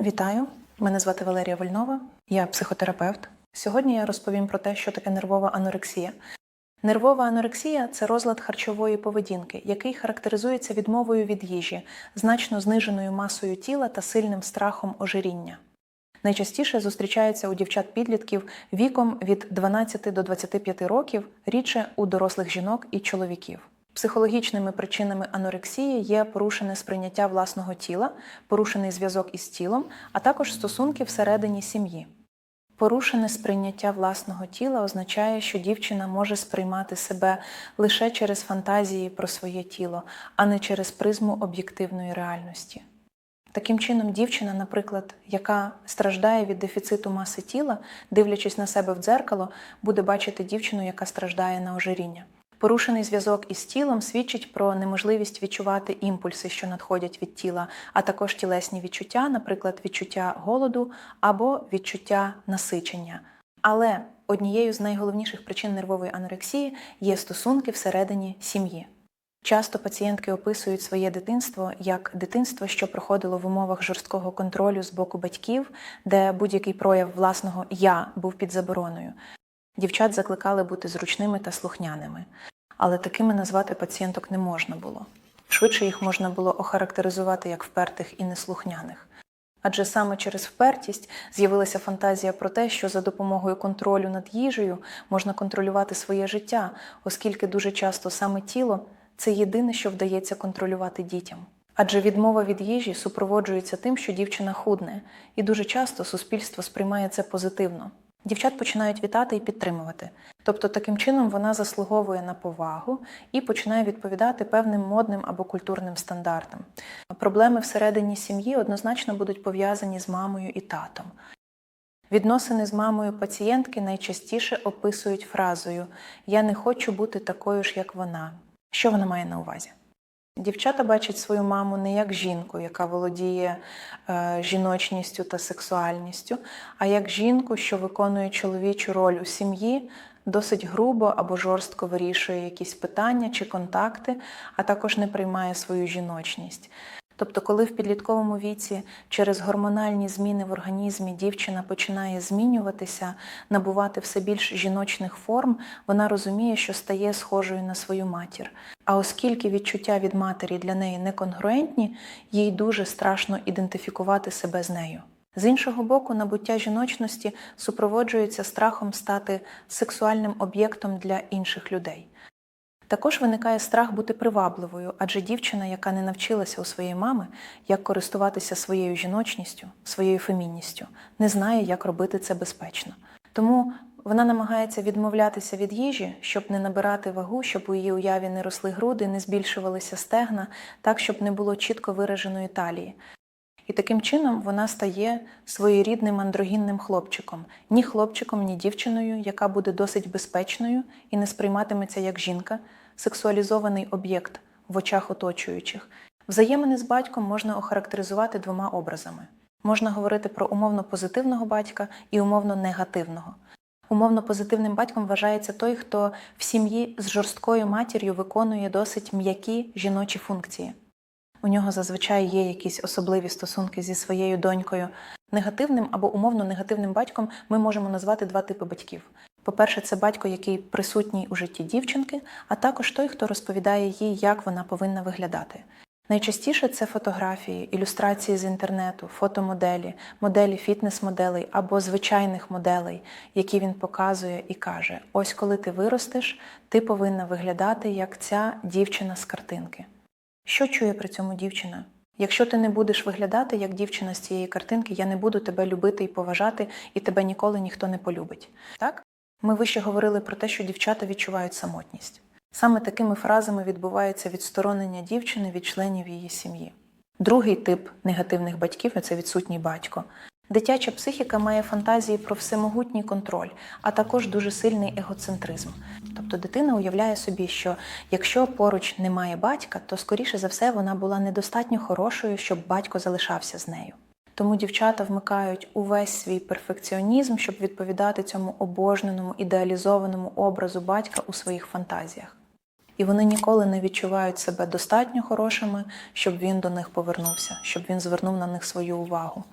Вітаю! Мене звати Валерія Вольнова, я психотерапевт. Сьогодні я розповім про те, що таке нервова анорексія. Нервова анорексія це розлад харчової поведінки, який характеризується відмовою від їжі, значно зниженою масою тіла та сильним страхом ожиріння. Найчастіше зустрічається у дівчат-підлітків віком від 12 до 25 років, рідше у дорослих жінок і чоловіків. Психологічними причинами анорексії є порушене сприйняття власного тіла, порушений зв'язок із тілом, а також стосунки всередині сім'ї. Порушене сприйняття власного тіла означає, що дівчина може сприймати себе лише через фантазії про своє тіло, а не через призму об'єктивної реальності. Таким чином, дівчина, наприклад, яка страждає від дефіциту маси тіла, дивлячись на себе в дзеркало, буде бачити дівчину, яка страждає на ожиріння. Порушений зв'язок із тілом свідчить про неможливість відчувати імпульси, що надходять від тіла, а також тілесні відчуття, наприклад, відчуття голоду або відчуття насичення. Але однією з найголовніших причин нервової анорексії є стосунки всередині сім'ї. Часто пацієнтки описують своє дитинство як дитинство, що проходило в умовах жорсткого контролю з боку батьків, де будь-який прояв власного я був під забороною. Дівчат закликали бути зручними та слухняними, але такими назвати пацієнток не можна було. Швидше їх можна було охарактеризувати як впертих і неслухняних. Адже саме через впертість з'явилася фантазія про те, що за допомогою контролю над їжею можна контролювати своє життя, оскільки дуже часто саме тіло це єдине, що вдається контролювати дітям. Адже відмова від їжі супроводжується тим, що дівчина худне, і дуже часто суспільство сприймає це позитивно. Дівчат починають вітати і підтримувати. Тобто таким чином вона заслуговує на повагу і починає відповідати певним модним або культурним стандартам. Проблеми всередині сім'ї однозначно будуть пов'язані з мамою і татом. Відносини з мамою пацієнтки найчастіше описують фразою Я не хочу бути такою ж, як вона. Що вона має на увазі? Дівчата бачать свою маму не як жінку, яка володіє е, жіночністю та сексуальністю, а як жінку, що виконує чоловічу роль у сім'ї, досить грубо або жорстко вирішує якісь питання чи контакти, а також не приймає свою жіночність. Тобто, коли в підлітковому віці через гормональні зміни в організмі дівчина починає змінюватися, набувати все більш жіночних форм, вона розуміє, що стає схожою на свою матір. А оскільки відчуття від матері для неї неконгруентні, їй дуже страшно ідентифікувати себе з нею. З іншого боку, набуття жіночності супроводжується страхом стати сексуальним об'єктом для інших людей. Також виникає страх бути привабливою, адже дівчина, яка не навчилася у своєї мами, як користуватися своєю жіночністю, своєю фемінністю, не знає, як робити це безпечно. Тому вона намагається відмовлятися від їжі, щоб не набирати вагу, щоб у її уяві не росли груди, не збільшувалися стегна, так, щоб не було чітко вираженої талії. І таким чином вона стає своєрідним андрогінним хлопчиком, ні хлопчиком, ні дівчиною, яка буде досить безпечною і не сприйматиметься як жінка, сексуалізований об'єкт в очах оточуючих. Взаємини з батьком можна охарактеризувати двома образами. Можна говорити про умовно позитивного батька і умовно негативного. Умовно позитивним батьком вважається той, хто в сім'ї з жорсткою матір'ю виконує досить м'які жіночі функції. У нього зазвичай є якісь особливі стосунки зі своєю донькою. Негативним або умовно негативним батьком ми можемо назвати два типи батьків. По-перше, це батько, який присутній у житті дівчинки, а також той, хто розповідає їй, як вона повинна виглядати. Найчастіше це фотографії, ілюстрації з інтернету, фотомоделі, моделі фітнес-моделей або звичайних моделей, які він показує і каже: ось коли ти виростеш, ти повинна виглядати як ця дівчина з картинки. Що чує при цьому дівчина? Якщо ти не будеш виглядати як дівчина з цієї картинки, я не буду тебе любити і поважати, і тебе ніколи ніхто не полюбить. Так? Ми вище говорили про те, що дівчата відчувають самотність. Саме такими фразами відбувається відсторонення дівчини від членів її сім'ї. Другий тип негативних батьків це відсутній батько. Дитяча психіка має фантазії про всемогутній контроль, а також дуже сильний егоцентризм. Тобто дитина уявляє собі, що якщо поруч немає батька, то скоріше за все вона була недостатньо хорошою, щоб батько залишався з нею. Тому дівчата вмикають увесь свій перфекціонізм, щоб відповідати цьому обожненому, ідеалізованому образу батька у своїх фантазіях. І вони ніколи не відчувають себе достатньо хорошими, щоб він до них повернувся, щоб він звернув на них свою увагу.